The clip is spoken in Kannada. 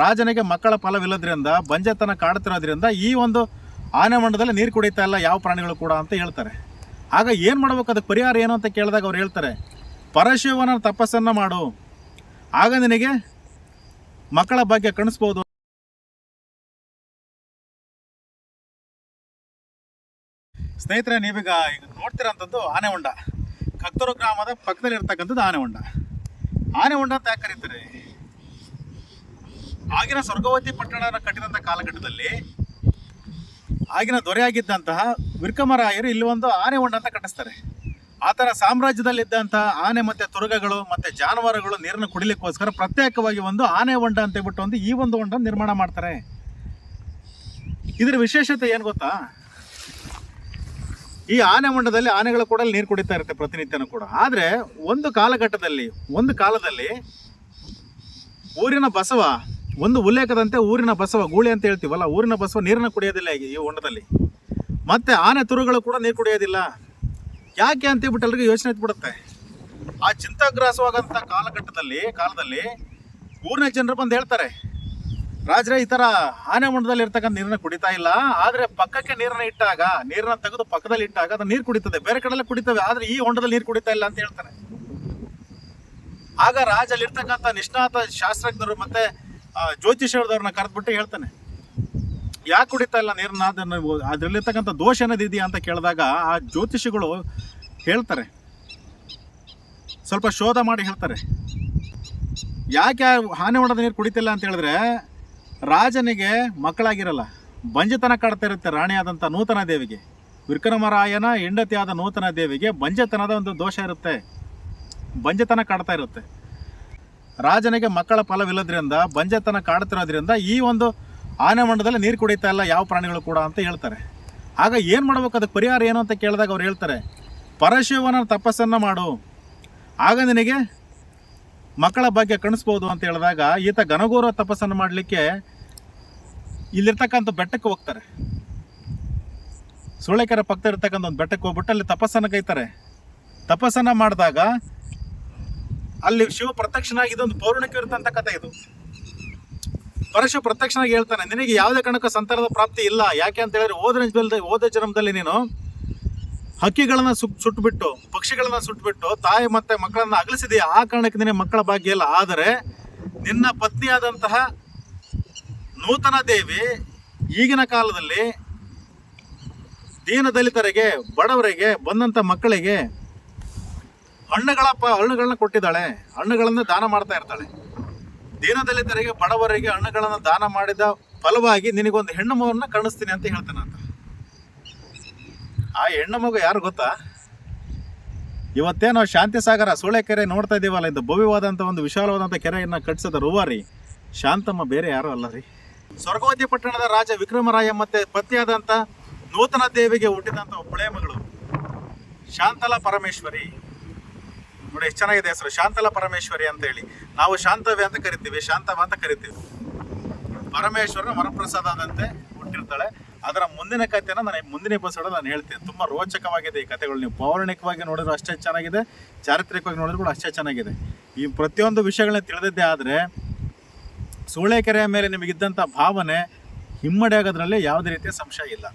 ರಾಜನಿಗೆ ಮಕ್ಕಳ ಫಲವಿಲ್ಲದ್ರಿಂದ, ಬಂಜೆತನ ಕಾಡ್ತಿರೋದ್ರಿಂದ ಈ ಒಂದು ಆನೆ ಮಂಡದಲ್ಲಿ ನೀರು ಕುಡಿತಾ ಇಲ್ಲ, ಯಾವ ಪ್ರಾಣಿಗಳು ಕೂಡ ಅಂತ ಹೇಳ್ತಾರೆ. ಆಗ ಏನು ಮಾಡ್ಬೇಕು? ಅದಕ್ಕೆ ಪರಿಹಾರ ಏನು ಅಂತ ಕೇಳಿದಾಗ ಅವ್ರು ಹೇಳ್ತಾರೆ, ಪರಶಿವನ ತಪಸ್ಸನ್ನು ಮಾಡು. ಆಗ ನಿನಗೆ ಮಕ್ಕಳ ಭಾಗ್ಯ ಕಣಿಸ್ಬೋದು. ಸ್ನೇಹಿತರೆ, ನೀವೀಗ ಈಗ ನೋಡ್ತಿರೋಂಥದ್ದು ಆನೆ ಹೊಂಡ ಕತ್ತೂರು ಗ್ರಾಮದ ಪಕ್ಕದಲ್ಲಿ ಇರ್ತಕ್ಕಂಥದ್ದು ಆನೆ ಹೊಂಡ ಆನೆ ಹೊಂಡ ಅಂತ ಯಾಕೆ ಕರೀತಾರೆ? ಆಗಿನ ಸ್ವರ್ಗವತಿ ಪಟ್ಟಣ ಕಟ್ಟಿದಂಥ ಕಾಲಘಟ್ಟದಲ್ಲಿ ಆಗಿನ ದೊರೆಯಾಗಿದ್ದಂತಹ ವಿರ್ಕಮರಾಯರು ಇಲ್ಲಿ ಒಂದು ಆನೆ ಹೊಂಡ ಅಂತ ಕಟ್ಟಿಸ್ತಾರೆ. ಆತರ ಸಾಮ್ರಾಜ್ಯದಲ್ಲಿದ್ದಂತಹ ಆನೆ ಮತ್ತೆ ತುರುಗಗಳು ಮತ್ತೆ ಜಾನುವಾರುಗಳು ನೀರನ್ನು ಕುಡಿಲಿಕ್ಕೋಸ್ಕರ ಪ್ರತ್ಯೇಕವಾಗಿ ಒಂದು ಆನೆ ಹೊಂಡ ಅಂತ ಹೇಳ್ಬಿಟ್ಟು ಒಂದು ಈ ಒಂದು ಹೊಂಡ ನಿರ್ಮಾಣ ಮಾಡ್ತಾರೆ. ಇದ್ರ ವಿಶೇಷತೆ ಏನು ಗೊತ್ತಾ? ಈ ಆನೆ ಹೊಂಡದಲ್ಲಿ ಆನೆಗಳು ಕೂಡ ನೀರು ಕುಡಿತಾ ಇರುತ್ತೆ ಪ್ರತಿನಿತ್ಯನೂ ಕೂಡ. ಆದರೆ ಒಂದು ಕಾಲಘಟ್ಟದಲ್ಲಿ, ಒಂದು ಕಾಲದಲ್ಲಿ ಊರಿನ ಬಸವ ಒಂದು ಉಲ್ಲೇಖದಂತೆ ಊರಿನ ಬಸವ ಗೂಳಿ ಅಂತ ಹೇಳ್ತೀವಲ್ಲ, ಊರಿನ ಬಸವ ನೀರನ್ನು ಕುಡಿಯೋದಿಲ್ಲ ಈಗ ಈ ಹೊಂಡದಲ್ಲಿ. ಮತ್ತೆ ಆನೆ ತುರುಗಳು ಕೂಡ ನೀರು ಕುಡಿಯೋದಿಲ್ಲ. ಯಾಕೆ ಅಂತ ಹೇಳ್ಬಿಟ್ಟು ಎಲ್ರಿಗೂ ಯೋಚನೆ ಎತ್ಬಿಡುತ್ತೆ ಆ ಚಿಂತಾಗ್ರಾಸವಾಗಂಥ ಕಾಲಘಟ್ಟದಲ್ಲಿ, ಕಾಲದಲ್ಲಿ ಊರಿನ ಜನರು ಬಂದು ಹೇಳ್ತಾರೆ, ರಾಜರೇ, ಈ ಥರ ಆನೆ ಹೊಂಡದಲ್ಲಿ ಇರ್ತಕ್ಕಂಥ ನೀರನ್ನು ಕುಡಿತಾ ಇಲ್ಲ. ಆದರೆ ಪಕ್ಕಕ್ಕೆ ನೀರನ್ನ ಇಟ್ಟಾಗ, ನೀರನ್ನ ತೆಗೆದು ಪಕ್ಕದಲ್ಲಿ ಇಟ್ಟಾಗ ಅದು ನೀರು ಕುಡಿತದೆ. ಬೇರೆ ಕಡೆಲ್ಲ ಕುಡಿತವೆ, ಆದರೆ ಈ ಹೊಂಡದಲ್ಲಿ ನೀರು ಕುಡಿತಾ ಇಲ್ಲ ಅಂತ ಹೇಳ್ತಾರೆ. ಆಗ ರಾಜಲ್ಲಿರ್ತಕ್ಕಂಥ ನಿಷ್ಣಾತ ಶಾಸ್ತ್ರಜ್ಞರು ಮತ್ತೆ ಆ, ಜ್ಯೋತಿಷರದವ್ರನ್ನ ಕರೆದ್ಬಿಟ್ಟು ಹೇಳ್ತಾನೆ. ಯಾಕೆ ಕುಡಿತಾ ಇಲ್ಲ ನೀರನ್ನ? ಅದನ್ನು ಅದರಲ್ಲಿರ್ತಕ್ಕಂಥ ದೋಷ ಏನದಿದೆಯಾ ಅಂತ ಕೇಳಿದಾಗ ಆ ಜ್ಯೋತಿಷಿಗಳು ಹೇಳ್ತಾರೆ. ಸ್ವಲ್ಪ ಶೋಧ ಮಾಡಿ ಹೇಳ್ತಾರೆ. ಯಾಕೆ ಹಾನಿ ಹೊಡೆದ ನೀರು ಕುಡಿತಿಲ್ಲ ಅಂತ ಹೇಳಿದ್ರೆ ರಾಜನಿಗೆ ಮಕ್ಕಳಾಗಿರಲ್ಲ. ಬಂಜೆತನ ಕಾಡ್ತಾ ಇರುತ್ತೆ ರಾಣಿಯಾದಂಥ ನೂತನ ದೇವಿಗೆ. ವಿಕ್ರಮರಾಯನ ಹೆಂಡತಿಯಾದ ನೂತನ ದೇವಿಗೆ ಬಂಜೆತನದ ಒಂದು ದೋಷ ಇರುತ್ತೆ. ಬಂಜೆತನ ಕಾಡ್ತಾ ಇರುತ್ತೆ. ರಾಜನಿಗೆ ಮಕ್ಕಳ ಫಲವಿಲ್ಲದ್ರಿಂದ, ಬಂಜೆತನ ಕಾಡ್ತಿರೋದ್ರಿಂದ ಈ ಒಂದು ಆನೆ ಮಂಡದಲ್ಲಿ ನೀರು ಕುಡಿತಾ ಇಲ್ಲ, ಯಾವ ಪ್ರಾಣಿಗಳು ಕೂಡ ಅಂತ ಹೇಳ್ತಾರೆ. ಆಗ ಏನು ಮಾಡ್ಬೇಕು? ಅದಕ್ಕೆ ಪರಿಹಾರ ಏನು ಅಂತ ಕೇಳಿದಾಗ ಅವ್ರು ಹೇಳ್ತಾರೆ, ಪರಶಿವನ ತಪಸ್ಸನ್ನು ಮಾಡು. ಆಗ ನಿನಗೆ ಮಕ್ಕಳ ಭಾಗ್ಯ ಕಣಿಸ್ಬೋದು ಅಂತ ಹೇಳಿದಾಗ ಈತ ಘನಘೋರ ತಪಸ್ಸನ್ನು ಮಾಡಲಿಕ್ಕೆ ಇಲ್ಲಿರ್ತಕ್ಕಂಥ ಬೆಟ್ಟಕ್ಕೆ ಹೋಗ್ತಾರೆ. ಸೂಳೆಕೆರೆ ಪಕ್ಕದ ಇರ್ತಕ್ಕಂಥ ಒಂದು ಬೆಟ್ಟಕ್ಕೆ ಹೋಗ್ಬಿಟ್ಟು ಅಲ್ಲಿ ತಪಸ್ಸನ್ನು ಕೈತಾರೆ. ತಪಸ್ಸನ್ನು ಮಾಡಿದಾಗ ಅಲ್ಲಿ ಶಿವ ಪ್ರತ್ಯಕ್ಷನಾಗಿ ಇದೊಂದು ಪೌರ್ಣಿಕ ಇರುತ್ತಂತ ಕಥೆ ಇದು. ಪರಶು ಪ್ರತ್ಯಕ್ಷನಾಗಿ ಹೇಳ್ತಾನೆ, ನಿನಗೆ ಯಾವುದೇ ಕಾರಣಕ್ಕೂ ಸಂತಾನದ ಪ್ರಾಪ್ತಿ ಇಲ್ಲ. ಯಾಕೆ ಅಂತ ಹೇಳಿದ್ರೆ ಓದ ಹೋದ ಜನ್ಮದಲ್ಲಿ ನೀನು ಹಕ್ಕಿಗಳನ್ನ ಸುಟ್, ಸುಟ್ಬಿಟ್ಟು, ಪಕ್ಷಿಗಳನ್ನ ಸುಟ್ಟುಬಿಟ್ಟು ತಾಯಿ ಮತ್ತೆ ಮಕ್ಕಳನ್ನ ಅಗಲಿಸಿದೆಯಾ? ಆ ಕಾರಣಕ್ಕೆ ನಿನಗೆ ಮಕ್ಕಳ ಭಾಗ್ಯ ಇಲ್ಲ. ಆದರೆ ನಿನ್ನ ಪತ್ನಿಯಾದಂತಹ ನೂತನ ದೇವಿ ಈಗಿನ ಕಾಲದಲ್ಲಿ ದೀನ ದಲಿತರಿಗೆ ಬಡವರಿಗೆ ಬಂದಂಥ ಮಕ್ಕಳಿಗೆ ಹಣ್ಣುಗಳ ಪ, ಹಣ್ಣುಗಳನ್ನ ಕೊಟ್ಟಿದ್ದಾಳೆ. ಹಣ್ಣುಗಳನ್ನು ದಾನ ಮಾಡ್ತಾ ಇರ್ತಾಳೆ. ದೀನದಲಿತರಿಗೆ ಬಡವರಿಗೆ ಹಣ್ಣುಗಳನ್ನು ದಾನ ಮಾಡಿದ ಫಲವಾಗಿ ನಿನಗೊಂದು ಹೆಣ್ಣು ಮಗುವನ್ನ ಕಾಣಿಸ್ತೀನಿ ಅಂತ ಹೇಳ್ತಾನೆ ಅಂತ ಆ ಹೆಣ್ಣು ಮಗು ಯಾರು ಗೊತ್ತಾ? ಇವತ್ತೇನೋ ಶಾಂತಿ ಸಾಗರ ಸೂಳೆಕೆರೆ ನೋಡ್ತಾ ಇದ್ದೀವಲ್ಲ, ಇದು ಭವ್ಯವಾದಂಥ ಒಂದು ವಿಶಾಲವಾದಂಥ ಕೆರೆಯನ್ನು ಕಟ್ಟಿಸಿದ ರೂವಾರಿ. ಶಾಂತಮ್ಮ ಬೇರೆ ಯಾರು ಅಲ್ಲ ರೀ. ಸ್ವರ್ಗವತಿ ಪಟ್ಟಣದ ರಾಜ ವಿಕ್ರಮರಾಯ ಮತ್ತೆ ಪತಿಯಾದಂಥ ನೂತನ ದೇವಿಗೆ ಹುಟ್ಟಿದಂಥ ಒಬ್ಬಳೆ ಮಗಳು. ಶಾಂತಲಾ ಪರಮೇಶ್ವರಿ. ನೋಡಿ, ಎಷ್ಟು ಚೆನ್ನಾಗಿದೆ ಹೆಸರು. ಶಾಂತಲ ಪರಮೇಶ್ವರಿ ಅಂತ ಹೇಳಿ. ನಾವು ಶಾಂತವ್ಯ ಅಂತ ಕರಿತೀವಿ ಶಾಂತವ ಅಂತ ಕರಿತೀವಿ. ಪರಮೇಶ್ವರನ ವರಪ್ರಸಾದದಂತೆ ಹುಟ್ಟಿರ್ತಾಳೆ. ಅದರ ಮುಂದಿನ ಕಥೆನ ನಾನು ಮುಂದಿನ ಎಪಿಸೋಡ್ ನಾನು ಹೇಳ್ತೀನಿ. ತುಂಬ ರೋಚಕವಾಗಿದೆ ಈ ಕಥೆಗಳು. ನೀವು ಪೌರಾಣಿಕವಾಗಿ ನೋಡಿದ್ರು ಅಷ್ಟೇ ಚೆನ್ನಾಗಿದೆ, ಚಾರಿತ್ರಿಕವಾಗಿ ನೋಡಿದ್ರು ಕೂಡ ಅಷ್ಟೇ ಚೆನ್ನಾಗಿದೆ. ಈ ಪ್ರತಿಯೊಂದು ವಿಷಯಗಳನ್ನ ತಿಳಿದಿದ್ದೇ ಆದರೆ, ಸೂಳೆಕೆರೆಯ ಮೇಲೆ ನಿಮಗಿದ್ದಂಥ ಭಾವನೆ ಹಿಮ್ಮಡಿ ಆಗೋದ್ರಲ್ಲಿ ಯಾವುದೇ ರೀತಿಯ ಸಂಶಯ ಇಲ್ಲ.